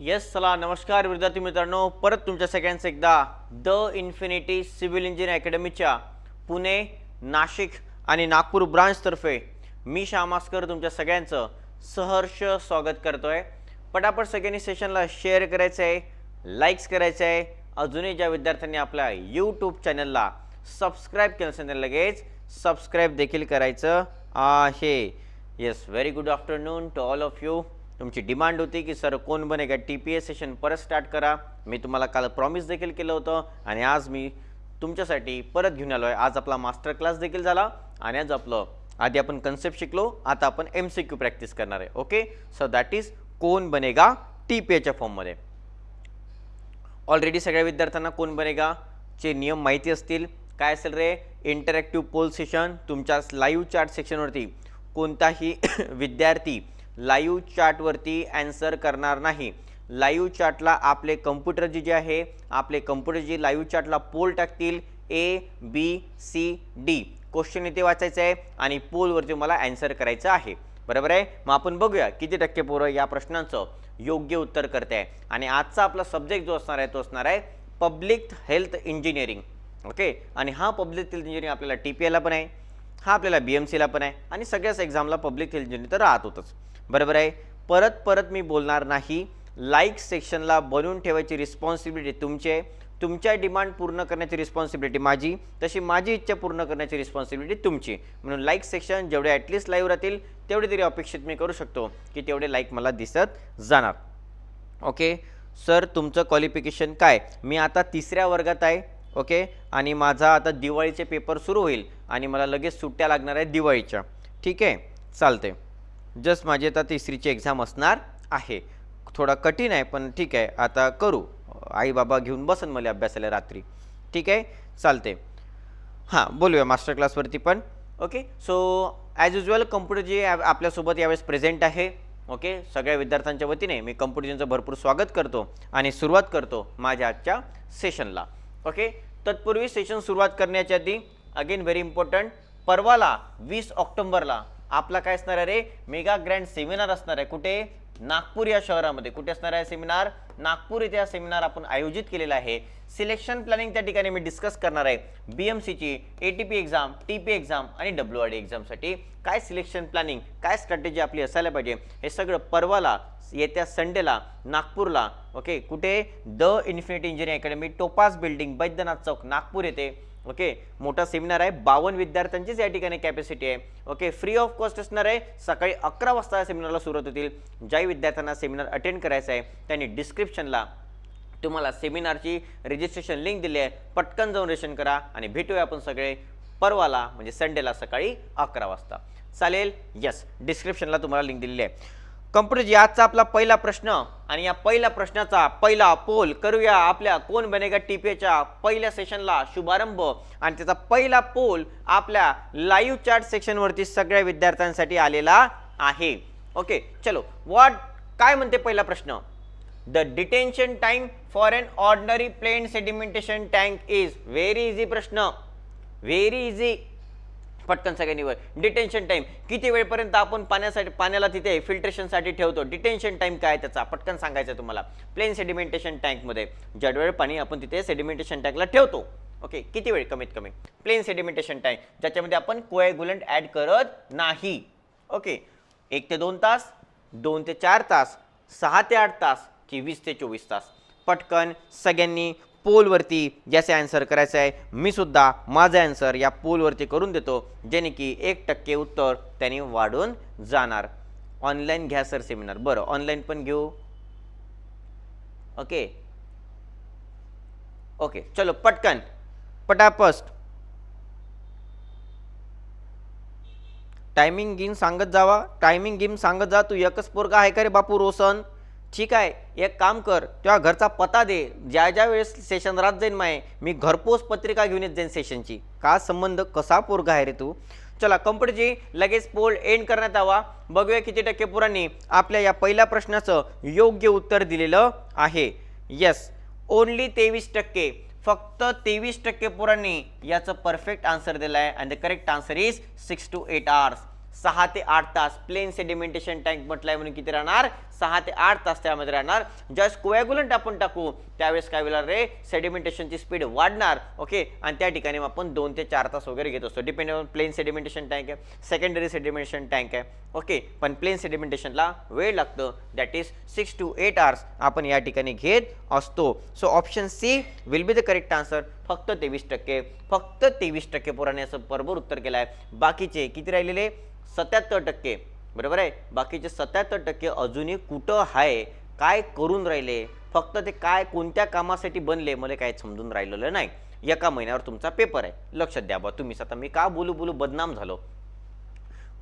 Yes चला नमस्कार विद्यार्थी मित्रांनो. परत तुमच्या सगळ्यांचं एकदा द इन्फिनिटी सिव्हिल इंजिनिअर अकॅडमीच्या पुणे नाशिक आणि नागपूर ब्रांचतर्फे मी श्यामास्कर तुमच्या सगळ्यांचं सहर्ष स्वागत करतो आहे पटापट सगळ्यांनी सेशनला शेअर करायचं आहे लाईक्स करायचं आहे. अजूनही ज्या विद्यार्थ्यांनी आपल्या यूट्यूब चॅनलला सबस्क्राईब केलं असेल त्यांना लगेच सबस्क्राईब देखील करायचं आहे. Yes very good afternoon to all of you तुमची डिमांड होती की सर कोण बनेगा टी पी एस सेशन? परत स्टार्ट करा. मी तुम्हाला काल प्रॉमिस देखील केलं होतं आणि आज मी तुमच्यासाठी परत घेऊन आलो आहे आज आपला मास्टर क्लास देखील झाला आणि आज आपलं आधी आपण कन्सेप्ट शिकलो आता आपण एम सी क्यू प्रॅक्टिस करणार आहे. ओके? सो दॅट इज कोण बनेगा टी पी एच्या फॉर्ममध्ये ऑलरेडी सगळ्या विद्यार्थ्यांना कोण बनेगा चे नियम माहिती असतील. काय असेल रे? इंटरॅक्टिव्ह पोल सेशन तुमच्या लाईव्ह चार्ट सेक्शनवरती कोणताही विद्यार्थी लाईव्ह चार्टवरती ॲन्सर करणार नाही. लाईव्ह चार्टला आपले कम्प्युटर जे जे आहे आपले कम्प्युटर जे लाईव्ह चार्टला पोल टाकतील A B C D question इथे वाचायचं आहे आणि पोलवरती मला ॲन्सर करायचं आहे. बरोबर आहे? मग आपण बघूया किती टक्के पोरं या प्रश्नांचं योग्य उत्तर करते आहे. आणि आजचा आपला सब्जेक्ट जो असणार आहे तो असणार आहे पब्लिक हेल्थ इंजिनिअरिंग ओके आणि हा पब्लिक हेल्थ इंजिनिअरिंग आपल्याला टी पी एला पण आहे. हा आपल्याला बी एम सीला पण आहे आणि सगळ्याच एक्झामला पब्लिक हेल्थ इंजिनिअर तर राहत बरोबर आहे? परत परत मी बोलणार नाही. लाईक सेक्शनला बनवून ठेवायची रिस्पॉन्सिबिलिटी तुमची. आहे तुमच्या डिमांड पूर्ण करण्याची रिस्पॉन्सिबिलिटी माझी. तशी माझी इच्छा पूर्ण करण्याची रिस्पॉन्सिबिलिटी तुमची. म्हणून लाईक सेक्शन जेवढे ॲटलिस्ट लाईव्ह राहतील तेवढे तरी अपेक्षित मी करू शकतो की तेवढे लाईक मला दिसत जाणार. ओके सर तुमचं क्वालिफिकेशन काय? मी आता तिसऱ्या वर्गात आहे. ओके? आणि माझा आता दिवाळीचे पेपर सुरू होईल आणि मला लगेच सुट्ट्या लागणार आहेत दिवाळीच्या. ठीक आहे? चालते जस्ट माझी आता तिसरीची एक्झाम असणार आहे. थोडा कठीण आहे पण ठीक आहे. आता करू. आई बाबा घेऊन बसन मला अभ्यासाला रात्री. ठीक आहे? चालते हां बोलूया मास्टर क्लासवरती पण. ओके? सो ॲज युजल कम्प्युटरजी आपल्यासोबत यावेळेस प्रेझेंट आहे. ओके? सगळ्या विद्यार्थ्यांच्या वतीने मी कम्प्युटरचं भरपूर स्वागत करतो आणि सुरुवात करतो माझ्या आजच्या सेशनला ओके तत्पूर्वी सेशन सुरुवात करण्याच्या आधी अगेन व्हेरी इम्पॉर्टंट परवाला वीस ऑक्टोंबरला आपला काय असणार आहे रे? मेगा ग्रँड सेमिनार असणार आहे. कुठे? नागपूर या शहरामध्ये. कुठे असणार आहे सेमिनार? नागपूर इथे हा सेमिनार आपण आयोजित केलेला आहे. सिलेक्शन प्लॅनिंग त्या ठिकाणी मी डिस्कस करणार आहे. बी एम सीची A T P exam T P exam आणि डब्ल्यू आर डी एक्झामसाठी काय सिलेक्शन प्लॅनिंग काय स्ट्रॅटेजी आपली असायला पाहिजे हे सगळं परवाला येत्या संडेला नागपूरला ओके कुठे? The infinity engineering academy topaz building Baidyanath चौक नागपूर येथे ओके? मोठा सेमिनार आहे. बावन्न विद्यार्थ्यांचीच या ठिकाणी कॅपॅसिटी आहे. ओके? फ्री ऑफ कॉस्ट असणार आहे. सकाळी अकरा वाजता या सेमिनारला सुरुवात होतील. ज्याही विद्यार्थ्यांना सेमिनार अटेंड करायचं आहे त्यांनी डिस्क्रिप्शनला तुम्हाला सेमिनारची रजिस्ट्रेशन लिंक दिली आहे. पटकन जाऊन रेशन करा आणि भेटूया आपण सगळे परवाला म्हणजे संडेला सकाळी अकरा वाजता. चालेल? यस डिस्क्रिप्शनला तुम्हाला लिंक दिलेली आहे. कम्प्युटरजी आजचा आपला पहिला प्रश्न. आणि या पहिल्या प्रश्नाचा पहिला पोल करूया आपल्या कोण बनेगा टीपीच्या पहिल्या सेशनला शुभारंभ. आणि त्याचा पहिला पोल आपल्या लाईव्ह चार्ट सेक्शनवरती सगळ्या विद्यार्थ्यांसाठी आलेला आहे. ओके चलो वॉट काय म्हणते पहिला प्रश्न? The detention time for an ordinary plain sedimentation tank is very easy प्रश्न. व्हेरी इझी पटकन सगळ्यांनी डिटेन्शन टाईम किती वेळपर्यंत आपण पाण्यासाठी पाण्याला तिथे फिल्ट्रेशनसाठी ठेवतो? डिटेन्शन टाईम काय त्याचा? पटकन सांगायचं तुम्हाला. प्लेन सेडिमेंटेशन टँकमध्ये जडवेळ पाणी आपण तिथे सेडिमेंटेशन टँकला ठेवतो. ओके किती वेळ? कमीत कमी. प्लेन सेडिमेंटेशन टँक ज्याच्यामध्ये आपण कोएगुलंट ॲड करत नाही. ओके एक ते दोन तास दोन ते चार तास सहा ते आठ तास की वीस ते चोवीस तास. पटकन सगळ्यांनी पोलवरती ज्याचे आन्सर करायचं आहे मी सुद्धा माझा आन्सर या पोलवरती करून देतो जेणे की एक टक्के उत्तर त्यांनी वाढून जाणार. ऑनलाईन घ्या सर सेमिनार बरं ऑनलाईन पण घेऊ? ओके ओके चलो पटकन. पटापस्ट टायमिंग घेऊन सांगत जावा. टायमिंग घेऊन सांगत जा तू एकच पोरगा आहे का रे बापू रोशन? ठीक आहे एक काम कर तेव्हा घरचा पत्ता दे ज्या ज्या वेळेस सेशन राहत जाईन माय मी घरपोच पत्रिका घेऊन येत जाईन सेशनची का संबंध कसा पोरगा आहे रे तू? चला कंपनीची लगेच पोल एंड करण्यात यावा. बघूया किती टक्के पुरांनी आपल्या या पहिल्या प्रश्नाचं योग्य उत्तर दिलेलं आहे. येस ओनली तेवीस टक्के फक्त तेवीस टक्के पोरांनी याचं परफेक्ट आन्सर दिलं आहे and the correct answer is six to eight hours सहा ते आठ तास प्लेन सेडिमेंटेशन टँक म्हटलंय म्हणून किती राहणार? सहा ते आठ तास त्यामध्ये राहणार. ज्यावेळेस कोॲग्युलंट आपण टाकू त्यावेळेस काय होणार रे सेडिमेंटेशनची स्पीड वाढणार ओके आणि त्या ठिकाणी आपण दोन ते चार तास वगैरे घेत असतो. Depend on plain sedimentation tank आहे सेकंडरी सेडिमेंटेशन टँक आहे ओके पण प्लेन सेडिमेंटेशनला वेळ लागतं. That is six to eight hours आपण या ठिकाणी घेत असतो. So option C will be the correct answer फक्त तेवीस टक्के फक्त तेवीस टक्के पुराने असं बरोबर उत्तर केलं आहे बाकीचे किती राहिलेले? सत्याहत्तर टक्के. बरोबर आहे? बाकीचे सत्याहत्तर टक्के अजूनही कुठं आहे काय करून राहिले? फक्त ते काय कोणत्या कामासाठी बनले मला काय समजून राहिलेलं नाही. एका महिन्यावर तुमचा पेपर आहे. लक्षात द्या बा तुम्हीच. आता मी का बोलू बोलू बदनाम झालो?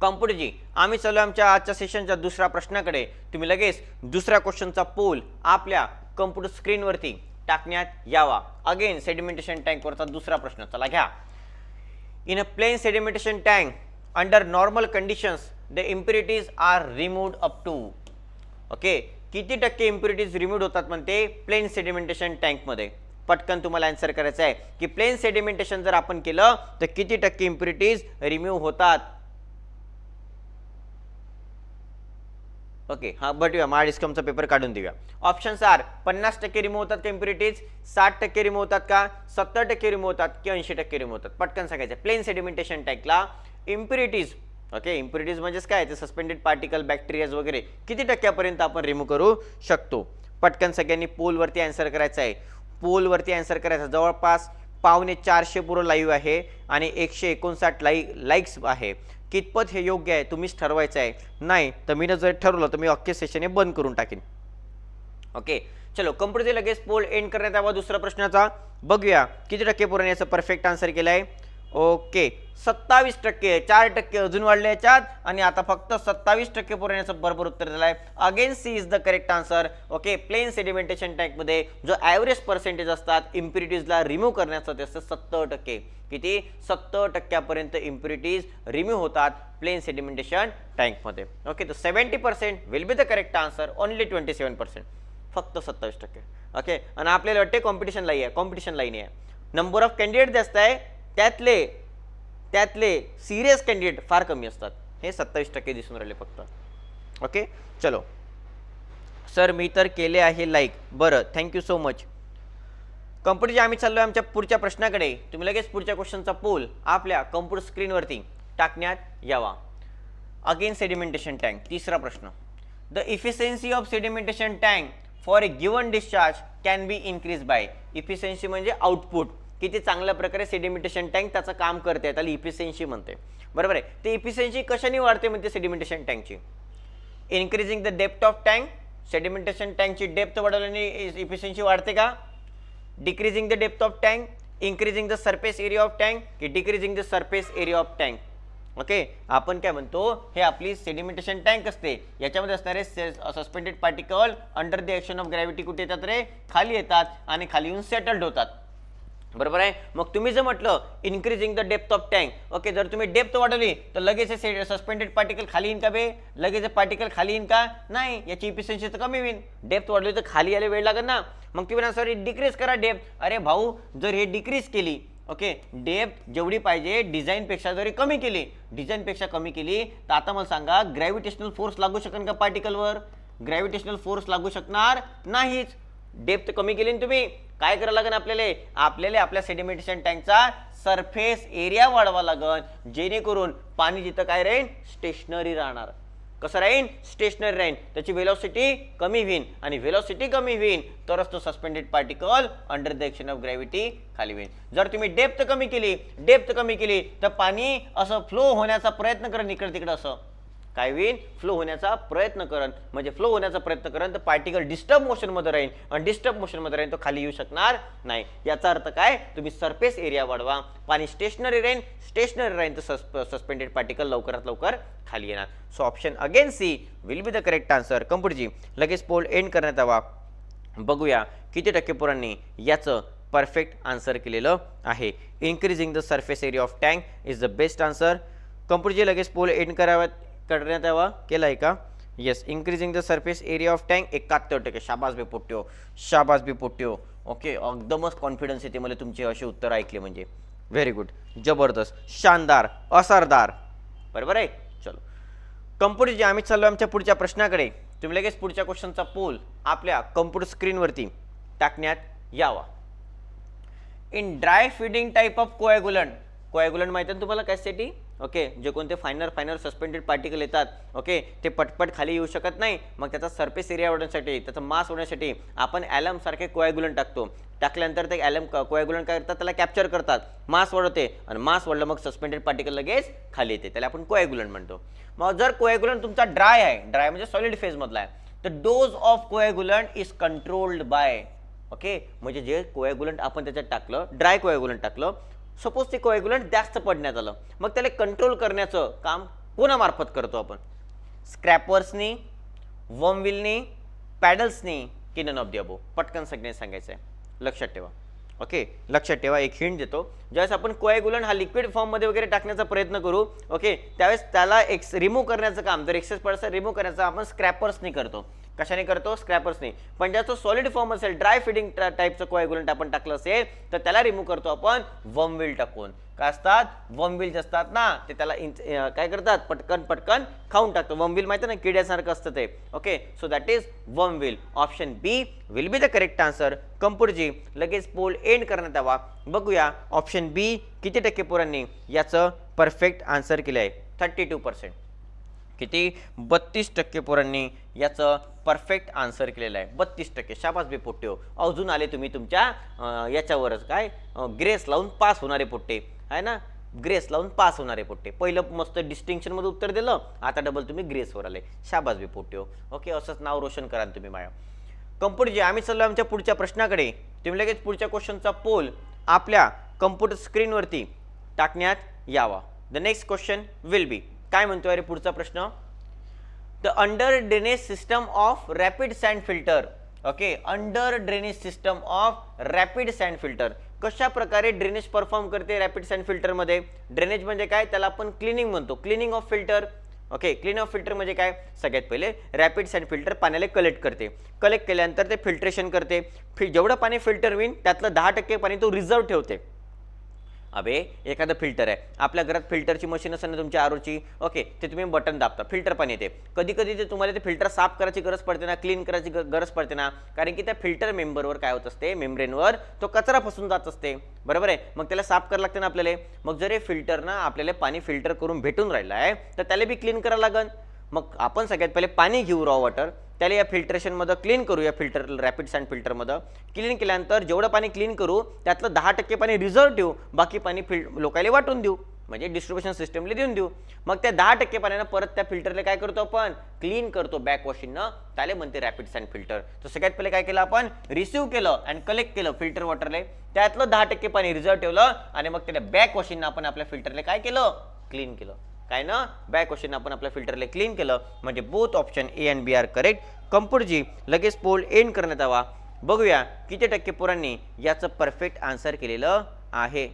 कॉम्प्युटरजी आम्ही चालू आमच्या आजच्या सेशनच्या दुसऱ्या प्रश्नाकडे. तुम्ही लगेच दुसऱ्या क्वेश्चनचा पोल आपल्या कम्प्युटर स्क्रीनवरती टाकण्यात यावा. अगेन सेडिमेंटेशन टँकवरचा दुसरा प्रश्न. चला घ्या. In a plain sedimentation tank under normal conditions, the impurities are removed up to. Okay किती टक्के इम्प्युरिटीज रिमूव्ह होतात म्हणते? प्लेन सेडिमेंटेशन टँकमध्ये पटकन तुम्हाला आन्सर करायचं आहे की प्लेन सेडिमेंटेशन जर आपण केलं तर किती टक्के इम्प्युरिटीज रिमूव्ह होतात? ओके हा बटूया महाडिस्कमचा पेपर काढून देऊया. ऑप्शन्स आर पन्नास टक्के रिमूव्ह होतात का इम्प्युरिटीज साठ टक्के रिमूव्ह होतात का? सत्तर टक्के रिमूव्ह होतात की ऐंशी टक्के रिमूव्ह होतात? पटकन सांगायचं प्लेन सेडिमेंटेशन टँकला इम्प्युरिटीज ओके इम्प्युरिटीज म्हणजेच काय? ते सस्पेंडेड पार्टिकल बॅक्टेरियाज वगैरे. किती टक्क्यापर्यंत आपण रिमूव्ह करू शकतो? पटकन सगळ्यांनी पोलवरती आन्सर करायचं आहे. पोलवरती आन्सर करायचा. जवळपास पावणे चारशे पुरं लाईव्ह आहे आणि एकशे एकोणसाठ लाई लाईक्स आहे. कितपत हे योग्य आहे? तुम्हीच ठरवायचं आहे. नाही तर मी जर ठरवलं तर मी अख्खे सेशन हे बंद करून टाकेन. ओके चलो कम्प्युटरचे लगेच पोल एंड करण्यात यावा दुसरा प्रश्नाचा. बघूया किती टक्के पुराने याचं परफेक्ट आन्सर केलं आहे ओके. सत्तावीस टक्के चार टक्के अजून वाढले याच्यात. आणि आता फक्त सत्तावीस टक्के पुरवण्याचं याचं बरोबर उत्तर दिलं आहे again C is the correct answer okay plain sedimentation टँकमध्ये जो ॲव्हरेज पर्सेंटेज असतात इम्प्युरिटीजला रिमूव्ह करण्याचं ते असतं सत्तर टक्के. किती? सत्तर टक्क्यापर्यंत इम्प्युरिटीज रिमूव्ह होतात प्लेन सेडिमेंटेशन टँकमध्ये ओके. तर seventy percent will be the correct answer only twenty seven percent फक्त सत्तावीस टक्के. ओके. आणि आपल्याला वाटते कॉम्पिटिशन लाई आहे. कॉम्पिटिशन लाईन आहे. नंबर ऑफ कॅन्डिडेट जास्त आहे. त्यातले त्यातले सिरियस कॅन्डिडेट फार कमी असतात. हे सत्तावीस टक्के दिसून राहिले फक्त. ओके चलो. सर मी तर केले आहे लाईक बरं थँक्यू सो मच कम्प्युटरचे आम्ही चाललो आहे आमच्या पुढच्या प्रश्नाकडे. तुम्ही लगेच पुढच्या क्वेश्चनचा पोल आपल्या कम्प्युटर स्क्रीनवरती टाकण्यात यावा. अगेन सेडिमेंटेशन टँक तिसरा प्रश्न. The efficiency of sedimentation tank for a given discharge can be increase by efficiency म्हणजे आउटपुट किती चांगल्या प्रकारे सेडिमेंटेशन टँक त्याचं काम करते. त्याला इफिशियन्सी म्हणते. बरोबर आहे? ते इफिशियन्सी कशाने वाढते म्हणते sedimentation टँकची increasing the depth of tank sedimentation टँकची depth वाढवल्याने इफिशियन्सी वाढते का? Decreasing the depth of tank increasing the surface area of tank की decreasing the surface area of tank okay आपण काय म्हणतो? हे आपली सेडिमेंटेशन टँक असते. याच्यामध्ये असणारे suspended particle under the action of gravity कुठे येतात रे? खाली येतात आणि खाली येऊन सेटल्ड होतात. बरोबर आहे? मग तुम्ही जर म्हटलं increasing the depth of tank okay जर तुम्ही डेप्थ वाढवली तर लगेच हे सस्पेंडेड पार्टिकल खाली येईन का बे? लगेच पार्टिकल खाली येईन का? नाही याची इफिशियन्सी तर कमी होईल. डेप्थ वाढली तर खाली यायला वेळ लागेल ना. मग तुम्ही ना सॉरी डिक्रीज करा डेप्थ अरे भाऊ जर हे डिक्रीज केली ओके डेप्थ जेवढी पाहिजे डिझाईनपेक्षा जरी कमी केली डिझाईनपेक्षा कमी केली तर आता मला सांगा ग्रॅव्हिटेशनल फोर्स लागू शकेल का पार्टिकलवर ग्रॅव्हिटेशनल फोर्स लागू शकणार नाहीच. डेप्थ कमी केली ना तुम्ही काय करावं लागेल आपल्याला? आपल्याला आपल्या सेडिमेंटेशन टँकचा सरफेस एरिया वाढवा लागेल जेणेकरून पाणी जिथं काय राहील स्टेशनरी राहणार. कसं राहीन? स्टेशनरी राहीन. त्याची वेलॉसिटी कमी होईन. आणि वेलॉसिटी कमी होईन तरच तो suspended particle under the of gravity खाली होईल जर तुम्ही डेप्थ कमी केली डेप्थ कमी केली तर पाणी असं फ्लो होण्याचा प्रयत्न करेन इकडे तिकडं असं. काय होईल फ्लो होण्याचा प्रयत्न करण म्हणजे फ्लो होण्याचा प्रयत्न करण तर पार्टिकल डिस्टर्ब मोशनमध्ये राहील आणि डिस्टर्ब मोशनमध्ये राहील तो खाली येऊ शकणार नाही. याचा अर्थ काय? तुम्ही सरफेस एरिया वाढवा. पाणी स्टेशनरी राहील स्टेशनरी राहील तर सस्पेंडेड पार्टिकल लवकरात लवकर खाली येणार. So option again C will be the correct answer कम्प्युटरची लगेच पोल एंड करण्यात यावा. बघूया किती टक्के पोरांनी याचं परफेक्ट आन्सर केलेलं आहे. Increasing the surface area of tank is the best answer कम्प्युटरची लगेच पोल एंड कराव्यात. करण्यात यावा केला आहे का? Yes increasing the surface area of tank एकाहत्तर टक्के. शाबास बी पोट्यो. शाबास बी पोट्यो. ओके एकदमच कॉन्फिडन्स येते मला तुमचे असे उत्तर ऐकले म्हणजे. व्हेरी गुड जबरदस्त. शानदार. असरदार. बरोबर आहे? चलो. कम्प्युटरची आम्ही चाललो आमच्या पुढच्या प्रश्नाकडे. तुम्ही लगेच पुढच्या क्वेश्चनचा पोल आपल्या कम्प्युटर स्क्रीनवरती टाकण्यात यावा. In dry feeding type of coagulant coagulant माहिती आहे ना तुम्हाला कॅसेटी ओके? जे कोणते फायनर फायनर सस्पेंडेड पार्टिकल येतात ओके? ते पटपट खाली येऊ शकत नाही. मग त्याचा सरफेस एरिया वाढवण्यासाठी त्याचा मास होण्यासाठी आपण ॲलमसारखे सारखे टाकतो. टाकल्यानंतर ते ॲलम कोॲग्युलंट काय करतात? त्याला कॅप्चर करतात. मास वाढवते आणि मास वाढलं मग सस्पेंडेड पार्टिकल लगेच खाली येते. त्याला आपण कोॲग्युलंट म्हणतो. मग जर कोॲग्युलंट तुमचा ड्राय आहे ड्राय म्हणजे सॉलिड फेजमधला आहे तर dose of coagulant is controlled by okay? म्हणजे जे कोॲग्युलंट आपण त्याच्यात टाकलं ड्राय कोॲग्युलंट टाकलं सपोज ते कोॲग्युलंट जास्त पडण्यात आलं. मग त्याला कंट्रोल करण्याचं काम कोणामार्फत करतो आपण. स्क्रॅपर्सनी वमविलनी पॅडल्सनी की नन ऑफ दी अबो पटकन सगळे सांगायचं आहे लक्षात ठेवा. ओके लक्षात ठेवा एक हिंट देतो. ज्यावेळेस आपण कोॲग्युलंट हा लिक्विड फॉर्ममध्ये वगैरे टाकण्याचा प्रयत्न करू ओके त्यावेळेस त्याला एक्स रिमूव्ह करण्याचं काम जर एक्सेस पडसा रिमूव्ह करण्याचं आपण स्क्रॅपर्सनी करतो. कशाने करतो? स्क्रॅपर्सनी पण ज्याचं सॉलिड फॉर्म असेल ड्राय फिडिंग टाईपचं कोॲग्युलंट आपण टाकलं असेल तर त्याला रिमूव्ह करतो आपण वमविल टाकून. काय असतात? वमविल जे असतात ना ते त्याला इंच काय करतात? पटकन पटकन खाऊन टाकतो वमविल माहिती आहे ना किड्यासारखं असतं ते. Okay so that is वमविल option B will be the correct answer कम्प्युटरजी लगेच पोल एंड करण्यात यावा. बघूया ऑप्शन बी किती टक्के पोरांनी याचं परफेक्ट आन्सर केलं आहे थर्टी टू पर्सेंट किती? बत्तीस टक्के पोरांनी याचं परफेक्ट आन्सर केलेलं आहे. बत्तीस टक्के. शाबास बे पोट्टे हो. अजून आले तुम्ही तुमच्या याच्यावरच काय? ग्रेस लावून पास होणारे पोट्टे. आहे ना? ग्रेस लावून पास होणारे पोट्टे. पहिलं मस्त डिस्टिंक्शनमध्ये उत्तर दिलं आता डबल तुम्ही ग्रेसवर आले. शाबास बे पोट्टे हो. ओके असंच नाव रोशन करा ना तुम्ही माया. कम्प्युटर जे आम्ही चाललो आमच्या पुढच्या प्रश्नाकडे. तुम्ही लगेच पुढच्या क्वेश्चनचा पोल आपल्या कम्प्युटर स्क्रीनवरती टाकण्यात यावा. The next question will be काय म्हणतोय अरे पुढचा प्रश्न? The under drainage system of rapid sand filter okay under drainage system of rapid sand filter कशा प्रकारे ड्रेनेज परफॉर्म करते रॅपिड सँड फिल्टरमध्ये ड्रेनेज म्हणजे काय? त्याला आपण क्लिनिंग म्हणतो. Cleaning of filter okay clean of filter म्हणजे काय? सगळ्यात पहिले रॅपिड सँड फिल्टर पाण्याला कलेक्ट करते. कलेक्ट केल्यानंतर ते फिल्ट्रेशन करते. फि जेवढं पाणी फिल्टर होईल त्यातलं दहा टक्के पाणी तो रिझर्व ठेवते. अबे एखादं फिल्टर आहे. आपल्या घरात फिल्टरची मशीन असेल ना तुमच्या आरोची ओके ते तुम्ही बटन दाबता. फिल्टर पाणी येते. कधी कधी ते तुम्हाला ते फिल्टर साफ करायची गरज पडते ना क्लीन करायची ग- गरज पडते ना कारण की त्या फिल्टर मेंबरवर काय होत असते? मेम्ब्रेनवर तो कचरा फसून जात असते. बरोबर आहे? मग त्याला साफ करायला लागते ना आपल्याला? मग जर हे फिल्टर ना आपल्याला पाणी फिल्टर करून भेटून राहिलं आहे तर त्याला बी क्लीन करावं लागेल मग आपण सगळ्यात पहिले पाणी घेऊ रॉ वॉटर त्याला या फिल्ट्रेशनमध्ये क्लीन करू या फिल्टर रॅपिड सँड फिल्टरमध्ये क्लीन केल्यानंतर जेवढं पाणी क्लीन करू त्यातलं दहा टक्के पाणी रिझर्व ठेवू बाकी पाणी फिल लोकायला वाटून देऊ. म्हणजे डिस्ट्रीब्युशन सिस्टमला देऊन देऊ. मग त्या दहा टक्के पाण्यानं परत त्या फिल्टरला काय करतो आपण? क्लीन करतो बॅक वॉशिंगनं त्याला म्हणते रॅपिड सँड फिल्टर तर सगळ्यात पहिले काय केलं आपण? रिसिव्ह केलं आणि कलेक्ट केलं फिल्टर वॉटरले त्यातलं दहा टक्के पाणी रिझर्व ठेवलं आणि मग त्याला बॅक वॉशिंगनं आपण आपल्या फिल्टरला काय केलं? क्लीन केलं. काय ना? बॅक क्वेश्चन आपण आपल्या फिल्टरला क्लीन केलं. म्हणजे both option A and B are correct कम्प्युटरजी लगेच पोल एंड करण्यात यावा. बघूया किती टक्के पोरांनी याचं परफेक्ट आन्सर केलेलं आहे.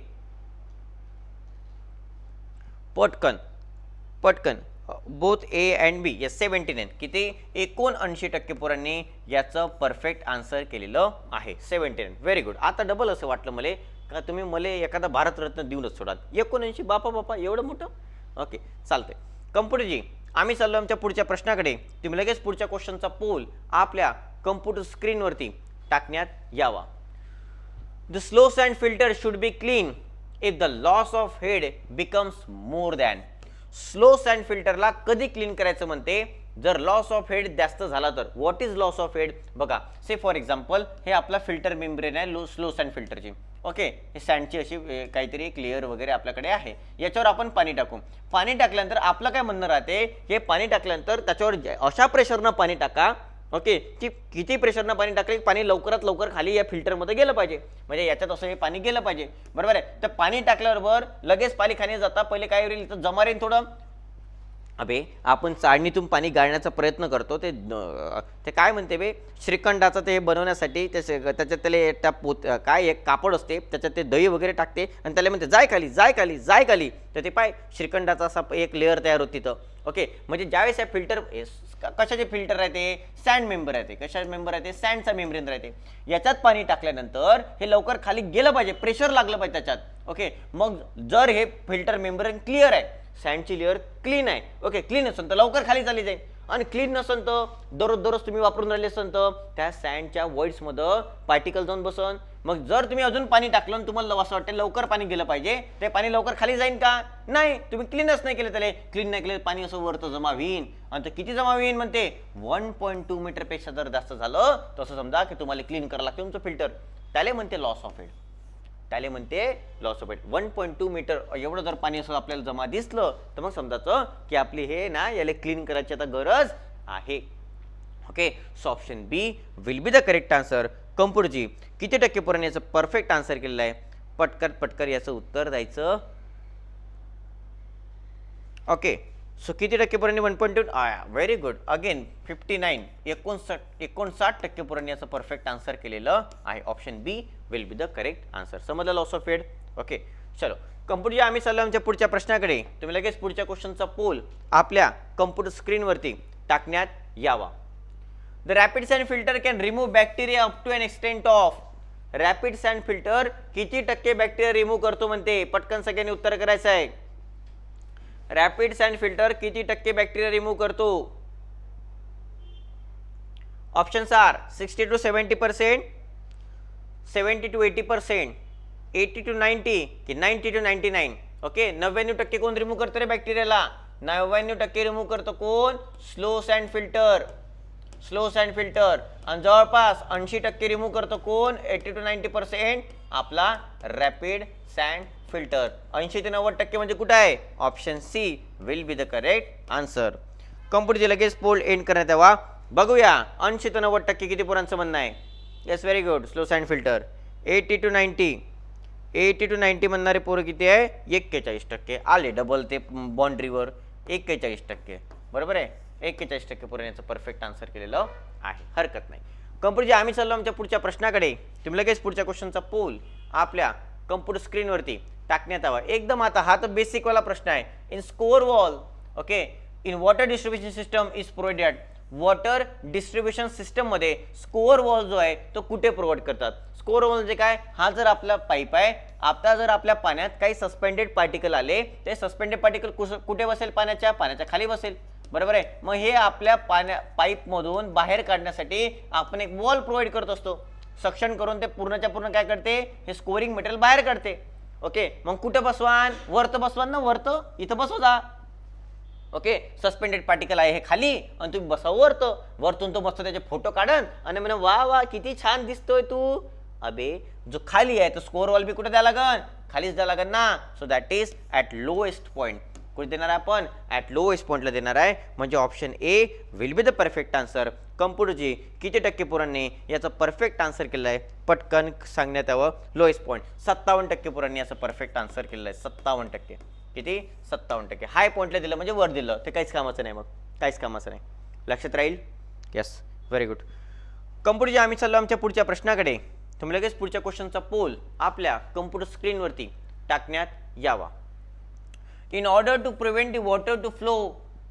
पटकन पटकन. बोथ ए अँड बी या सेव्हन्टी नाईन किती? एकोणऐंशी टक्के पोरांनी याचं परफेक्ट आन्सर केलेलं आहे. सेव्हन्टी नाईन व्हेरी गुड आता डबल असं वाटलं मला का तुम्ही मला एखादा भारतरत्न देऊनच सोडाल. एकोणऐंशी बापा बापा एवढं मोठं? ओके चालतंय. कम्प्युटरजी आम्ही चाललो आमच्या पुढच्या प्रश्नाकडे. तुम्ही लगेच पुढच्या क्वेश्चनचा पोल आपल्या कम्प्युटर स्क्रीनवरती टाकण्यात यावा. The slow sand filter should be clean if the loss of head becomes more than slow sand फिल्टरला कधी क्लीन करायचं म्हणते? जर लॉस ऑफ हेड जास्त झाला तर. What is loss of head बघा से फॉर एक्झाम्पल हे आपला फिल्टर मेम्ब्रेन आहे लो स्लो सँड फिल्टरची ओके हे सँडची अशी काहीतरी एक लेअर वगैरे आपल्याकडे आहे. याच्यावर आपण पाणी टाकू. पाणी टाकल्यानंतर आपलं काय म्हणणं राहते हे पाणी टाकल्यानंतर त्याच्यावर अशा प्रेशरनं पाणी टाका ओके की किती प्रेशरनं पाणी टाकले पाणी लवकरात लवकर खाली या फिल्टरमध्ये गेलं पाहिजे. म्हणजे याच्यात असं हे पाणी गेलं पाहिजे. बरोबर आहे? तर पाणी टाकल्याबरोबर लगेच पाणी खाली जाता पहिले काय होईल तर जमा राहील थोडं. अबे आपण चाळणीतून पाणी गाळण्याचा प्रयत्न करतो. ते ते काय म्हणते बे? श्रीखंडाचं ते बनवण्यासाठी ते त्याच्यात त्याला त्या पोत काय एक कापड असते त्याच्यात ते दही वगैरे टाकते आणि त्याला म्हणते जाय खाली जाय खाली जाय खाली. तर ते पाय श्रीखंडाचा असा एक लेअर तयार होत तिथं. ओके म्हणजे ज्यावेळेस या फिल्टर कशाचे फिल्टर राहते? सँड मेंबर राहते. कशा मेंबर राहते? सँडचा मेम्ब्रेन राहते. याच्यात पाणी टाकल्यानंतर हे लवकर खाली गेलं पाहिजे. प्रेशर लागलं पाहिजे त्याच्यात. ओके मग जर हे फिल्टर मेंब्रेन क्लिअर आहे सँडची लेअर क्लीन आहे. ओके क्लीन असेल तर लवकर खाली चालली जाईल. आणि क्लीन नसन तर दररोज दररोज तुम्ही वापरून राहिले असन तर त्या सँडच्या मध्ये पार्टिकल जाऊन बसन. मग जर तुम्ही अजून पाणी टाकलं आणि तुम्हाला असं वाटतं लवकर पाणी गेलं पाहिजे ते पाणी लवकर खाली जाईन का? नाही तुम्ही क्लीनच नाही केलं त्याला. क्लीन नाही केलं पाणी असं वरतं जमा होईन. आणि ते किती जमा होईन म्हणते? वन पॉईंट टू मीटरपेक्षा जर जास्त झालं तसं समजा की तुम्हाला क्लीन करावं लागतं तुमचं फिल्टर त्याला म्हणते लॉस ऑफ इट त्याला म्हणते loss of it one point two metre एवढं जर पाणी असं आपल्याला जमा दिसलं तर मग समजायचं की आपली हे ना याला क्लीन करायची आता गरज आहे. Okay so option B will be the correct answer कम्प्युटरची किती टक्केपर्यंत याचं परफेक्ट आन्सर केलेलं आहे? पटकर पटकर याचं उत्तर द्यायचं. ओके सो किती टक्केपर्यंत one point two very good again fifty nine एकोणसाठ एकोणसाठ टक्केपर्यंत याचं परफेक्ट आन्सर केलेलं आहे. Option B will be the correct answer समजलं लॉस ऑफ एड ओके चलो. कम्प्युटरच्या आम्ही चाललो आमच्या पुढच्या प्रश्नाकडे. तुम्ही लगेच पुढच्या क्वेश्चनचा पोल आपल्या कम्प्युटर स्क्रीनवरती टाकण्यात यावा. The rapid sand filter can remove bacteria up to an extent of rapid sand filter किती टक्के बॅक्टेरिया रिमूव्ह करतो म्हणते? पटकन सगळ्यांनी उत्तर करायचं आहे रॅपिड सँड फिल्टर किती टक्के बॅक्टेरिया रिमूव्ह करतो? Options are sixty two seventy percent seventy two eighty percent eighty two ninety की ninety two ninety nine okay नव्याण्णव टक्के कोण रिमूव्ह करतो रे बॅक्टेरियाला नव्याण्णव टक्के रिमूव्ह करतो कोण? Slow sand filter slow sand filter आणि जवळपास ऐंशी टक्के रिमूव्ह करतो कोण? एटी टू नाईन्टी पर्सेंट आपला रॅपिड सँड फिल्टर ऐंशी ते नव्वद टक्के म्हणजे कुठं आहे? Option C will be the correct answer कम्प्युटरचे लगेच पोल एंड करण्यात यावा. बघूया ऐंशी ते नव्वद टक्के किती पोरांचं म्हणणं आहे? Yes very good slow sand filter eighty two ninety eighty two ninety म्हणणारे पोरं किती आहे? एक्केचाळीस टक्के. आले डबल ते बाउंड्रीवर एक्केचाळीस टक्के. बरोबर आहे? एक्केचाळीस टक्के पुरवण्याचं परफेक्ट आन्सर केलेलं आहे. हरकत नाही. कम्प्युटरचे आम्ही चाललो आमच्या पुढच्या प्रश्नाकडे. तुम्ही लगेच पुढच्या क्वेश्चनचा पोल आपल्या कम्प्युटर स्क्रीनवरती टाकण्यात यावा. एकदम आता हा तर बेसिकवाला प्रश्न आहे. In scour valve okay in water distribution system is provided water distribution सिस्टममध्ये स्कोअर वॉल जो आहे तो कुठे प्रोव्हाइड करतात? स्कोअर वॉल म्हणजे काय? हा जर आपला पाईप आहे आता जर आपल्या पाण्यात काही सस्पेंडेड पार्टिकल आले ते सस्पेंडेड पार्टिकल कुठे बसेल? पाण्याच्या? पाण्याच्या खाली बसेल. बरोबर आहे? मग हे आपल्या पाण्या पाईपमधून बाहेर काढण्यासाठी आपण एक वॉल प्रोव्हाइड करत असतो. सक्शन करून ते पूर्णच्या पूर्ण काय करते? हे स्कोरिंग मटेरियल बाहेर काढते. ओके? मग कुठं बसवान? वरतं बसवान ना वरतं? इथं बसव जा. ओके? सस्पेंडेड पार्टिकल आहे हे खाली आणि तुम्ही बसा वरतं. वरतून तो मस्त त्याचे फोटो काढन आणि म्हणे वा वा किती छान दिसतोय तू. अबे जो खाली आहे तो स्कोअर वॉल बी कुठे द्या लागन? खालीच द्यावा लागन ना. So that is at lowest point कुठे देणार आहे आपण ॲट लोएस्ट पॉईंटला देणार आहे. म्हणजे option A will be the perfect answer कम्प्युटरची किती टक्के पोरांनी याचं परफेक्ट आन्सर केलं आहे. पटकन सांगण्यात यावं. लोएस्ट पॉईंट सत्तावन्न टक्के पोरांनी याचं परफेक्ट आन्सर केलेलं आहे. सत्तावन्न टक्के. किती? सत्तावन्न टक्के. हाय पॉईंटला दिलं म्हणजे वर दिलं. ते काहीच कामाचं नाही मग. काहीच कामाचं नाही. लक्षात राहील? येस व्हेरी गुड कम्प्युटरचे आम्ही चाललो आमच्या पुढच्या प्रश्नाकडे. तुम्ही लगेच पुढच्या क्वेश्चनचा पोल आपल्या कम्प्युटर स्क्रीनवरती टाकण्यात यावा. In order to prevent the water to flow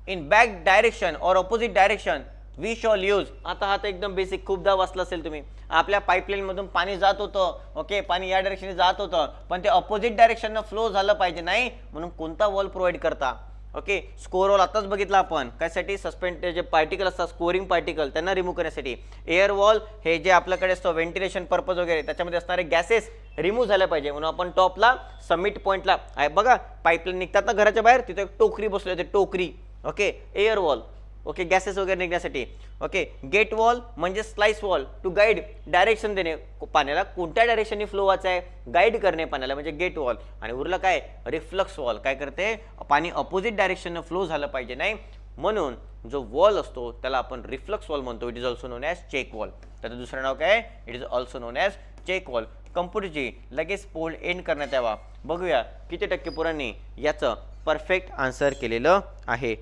in back direction or opposite direction we shall use. आता हा तर एकदम बेसिक खूपदा वाचला असेल तुम्ही. आपल्या पाईपलाईनमधून पाणी जात होतं ओके पाणी या डायरेक्शनने जात होतं पण ते ऑपोजिट डायरेक्शननं फ्लो झालं पाहिजे नाही म्हणून कोणता वॉल प्रोव्हाइड करता? ओके? स्कोअर वॉल आताच बघितला आपण. कशासाठी? सस्पेंड जे पार्टिकल असतात स्कोरिंग पार्टिकल त्यांना रिमूव्ह करण्यासाठी. एअर वॉल हे जे आपल्याकडे असतं व्हेंटिलेशन पर्पज वगैरे त्याच्यामध्ये असणारे गॅसेस रिमूव्ह झाल्या पाहिजे. म्हणून आपण टॉपला समिट पॉईंटला आहे बघा पाईपलाईन निघतात ना घराच्या बाहेर तिथे एक टोकरी बसली होती टोकरी. Okay? Air valve okay gases वगैरे निघण्यासाठी. ओके गेट वॉल म्हणजे sluice valve to guide direction देणे. पाण्याला कोणत्या डायरेक्शनने फ्लो व्हायचा आहे गाईड करणे पाण्याला म्हणजे गेट वॉल आणि उरलं काय? रिफ्लक्स वॉल काय करते? पाणी अपोजिट डायरेक्शननं फ्लो झालं पाहिजे नाही? म्हणून जो वॉल असतो त्याला आपण रिफ्लक्स वॉल म्हणतो. It is also known as check valve त्याचं दुसरं नाव काय? It is also known as check valve कम्प्युटरची लगेच पोल एंड करण्यात यावा. बघूया किती टक्के पुरांनी याचं परफेक्ट आन्सर केलेलं आहे.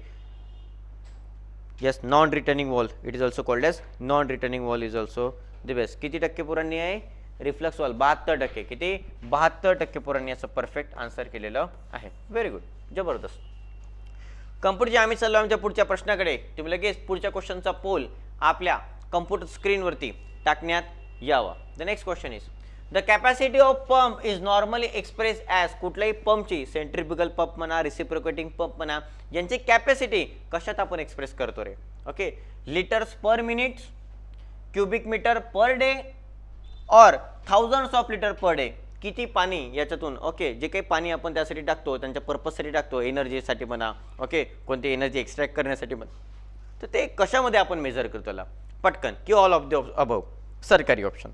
Yes non returning valve it is also called as non returning valve is also the best किती टक्के पोरांनी आहे? रिफ्लक्स वॉल बहात्तर टक्के. किती? बहात्तर टक्के पोरांनी याचं परफेक्ट आन्सर केलेलं आहे. व्हेरी गुड जबरदस्त. कम्प्युटरचे आम्ही चाललो आमच्या पुढच्या प्रश्नाकडे तुम्ही लगेच पुढच्या क्वेश्चनचा पोल आपल्या कम्प्युटर स्क्रीनवरती टाकण्यात यावा. The next question is the capacity of pump is normally express as कुठल्याही पंपची सेंट्रिपिकल पंप म्हणा रिसिप्रोकेटिंग पंप म्हणा यांची कॅपॅसिटी कशात आपण एक्सप्रेस करतो रे? Okay litres per minute cubic metre per day और thousands of litre per day किती पाणी याच्यातून? ओके जे काही पाणी आपण त्यासाठी टाकतो त्यांच्या पर्पजसाठी टाकतो एनर्जीसाठी म्हणा ओके कोणती एनर्जी एक्स्ट्रॅक्ट करण्यासाठी म्हणा. तर ते कशामध्ये आपण मेजर करतो त्याला पटकन की ऑल ऑफ द अबव सरकारी ऑप्शन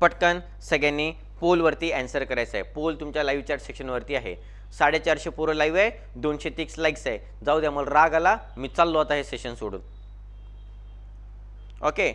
पटकन सगळ्यांनी पोलवरती ॲन्सर करायचं आहे. पोल तुमच्या लाईव्ह चॅट सेक्शनवरती आहे. साडेचारशे पोरं लाईव्ह आहे दोनशे तीस लाईक्स आहे. जाऊ द्या मला राग आला मी चाललो आता हे सेशन सोडून. ओके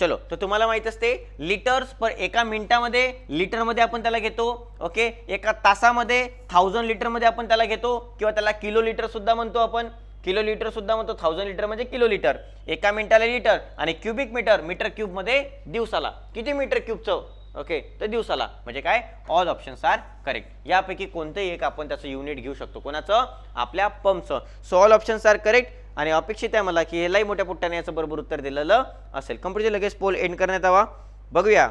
चलो तर तुम्हाला माहीत असते लिटर्स पर एका मिनिटामध्ये लिटरमध्ये आपण त्याला घेतो ओके एका तासामध्ये थाउजंड लिटरमध्ये आपण त्याला घेतो किंवा त्याला किलो लिटरसुद्धा म्हणतो आपण. किलो लिटर सुद्धा म्हणतो थाउजंड लिटर म्हणजे किलो लिटर एका मिनिटाला लिटर आणि क्युबिक मीटर मीटर क्यूबमध्ये दिवसाला. किती मीटर क्यूबचं ओके तर दिवसाला. म्हणजे काय? ऑल ऑप्शन्स आर करेक्ट यापैकी कोणतंही एक आपण त्याचं युनिट घेऊ शकतो. कोणाचं? आपल्या पंपचं so all options are correct आणि अपेक्षित आहे मला की हेलाही मोठ्या पुट्ट्याने याचं बरोबर उत्तर दिलेलं असेल. कम्प्युटर लगेच पोल एंड करण्यात यावा. बघूया.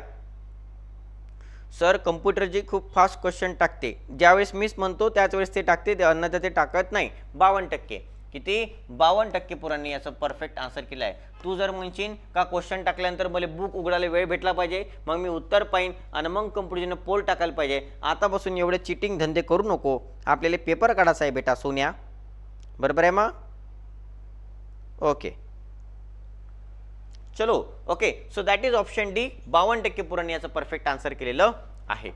सर कम्प्युटरची खूप फास्ट क्वेश्चन टाकते. ज्यावेळेस मीच म्हणतो त्याच वेळेस ते टाकते. ते अन्यथा ते टाकत नाही. बावन्न टक्के. किती? बावन्न टक्के पुरांनी याचं परफेक्ट आन्सर केलं आहे तू जर म्हणशील का क्वेश्चन टाकल्यानंतर मला बुक उघडायला वेळ भेटला पाहिजे? मग मी उत्तर पाहिन आणि मग कम्प्युटरनं पोल टाकायला पाहिजे. आतापासून एवढे चिटिंग धंदे करू नको. आपल्याला पेपर काढायचा आहे बेटा सोन्या. बरोबर आहे मग ओके. चलो okay. So that is option D बावन्न टक्के पुरांनी याचं परफेक्ट आन्सर केलेलं आहे.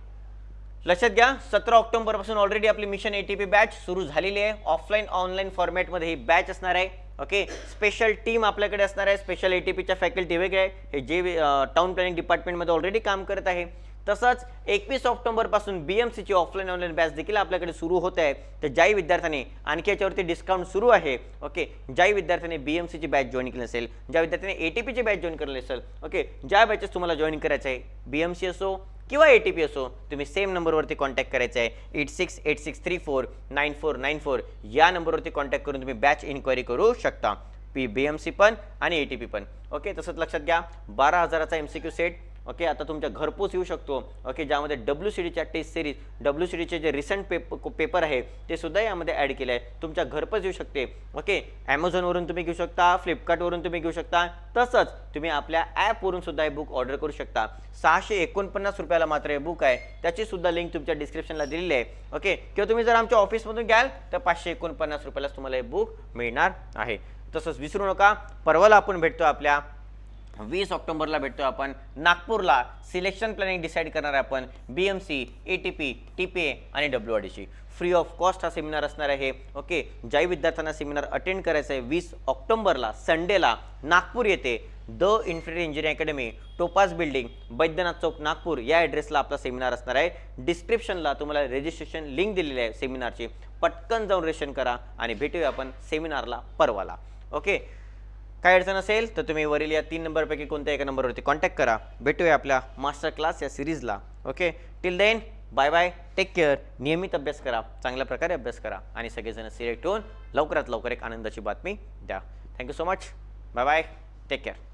लक्षात घ्या सतरा ऑक्टोबरपासून ऑलरेडी आपली mission A T P batch सुरू झालेली आहे. ऑफलाईन ऑनलाईन फॉर्मॅटमध्ये ही बॅच असणार आहे. ओके स्पेशल टीम आपल्याकडे असणार आहे. स्पेशल ए टी पीच्या फॅकल्टी वेगळे आहे. हे जे टाउन प्लॅनिंग डिपार्टमेंटमध्ये ऑलरेडी काम करत आहे. तसंच एकवीस ऑक्टोबरपासून बी एम सीची ऑफलाईन ऑनलाईन बॅच देखील आपल्याकडे सुरू होत आहे. तर ज्याही विद्यार्थ्यांनी आणखी याच्यावरती डिस्काउंट सुरू आहे. ओके ज्याही विद्यार्थ्यांनी बी एम सीची बॅच जॉईन केली असेल ज्या विद्यार्थ्यांनी ए टी पीची बॅच जॉईन केली असेल ओके ज्या बॅचेस तुम्हाला जॉईन करायचं आहे बी एम सी असो किंवा ए टी पी असो तुम्ही सेम नंबरवरती कॉन्टॅक्ट करायचं आहे eight six eight six three four nine four nine four या नंबरवरती कॉन्टॅक्ट करून तुम्ही बॅच इन्क्वायरी करू शकता. पी बी एम सी पण आणि ए टी पी पण. ओके तसंच लक्षात घ्या. बारा हजाराचा M C Q set okay आता तुमच्या घरपोच येऊ शकतो. ओके ज्यामध्ये डब्ल्यू सी डीच्या टेस्ट सिरीज डब्ल्यू सी डीचे जे रिसेंट पेप पेपर आहे ते सुद्धा यामध्ये ॲड केले आहे. तुमच्या घरपोच येऊ शकते. ओके ॲमेझॉनवरून तुम्ही घेऊ शकता फ्लिपकार्टवरून तुम्ही घेऊ शकता तसंच तुम्ही आपल्या ॲपवरून सुद्धा हे बुक ऑर्डर करू शकता. सहाशे एकोणपन्नास रुपयाला मात्र हे बुक आहे. त्याची सुद्धा लिंक तुमच्या डिस्क्रिप्शनला दिलेली आहे. ओके किंवा तुम्ही जर आमच्या ऑफिसमधून घ्याल तर पाचशे एकोणपन्नास रुपयालाच तुम्हाला हे बुक मिळणार आहे. तसंच विसरू नका. परवाला आपण भेटतो आपल्या वीस ऑक्टोबरला भेटतो आपण. नागपूरला सिलेक्शन प्लॅनिंग डिसाईड करणार आहे आपण. B M C A T P T P A आणि W R C free of cost हा सेमिनार असणार आहे. ओके ज्याही विद्यार्थ्यांना सेमिनार अटेंड करायचं आहे वीस ऑक्टोबरला संडेला नागपूर येथे the Infinity Engineering Academy Topaz Building Baidyanath Chowk Nagpur या ॲड्रेसला आपला सेमिनार असणार आहे. डिस्क्रिप्शनला तुम्हाला रजिस्ट्रेशन लिंक दिलेली आहे सेमिनारची पटकन जाऊन रजिस्ट्रेशन करा आणि भेटूया आपण सेमिनारला परवाला. ओके काय अडचण असेल तर तुम्ही वरील या तीन नंबरपैकी कोणत्या एका नंबरवरती कॉन्टॅक्ट करा. भेटूया आपल्या मास्टर क्लास या सिरीजला okay till then bye bye take care नियमित अभ्यास करा. चांगल्या प्रकारे अभ्यास करा. आणि सगळेजण सिलेक्ट होऊन लवकरात लवकर एक आनंदाची बातमी द्या. Thank you so much bye bye take care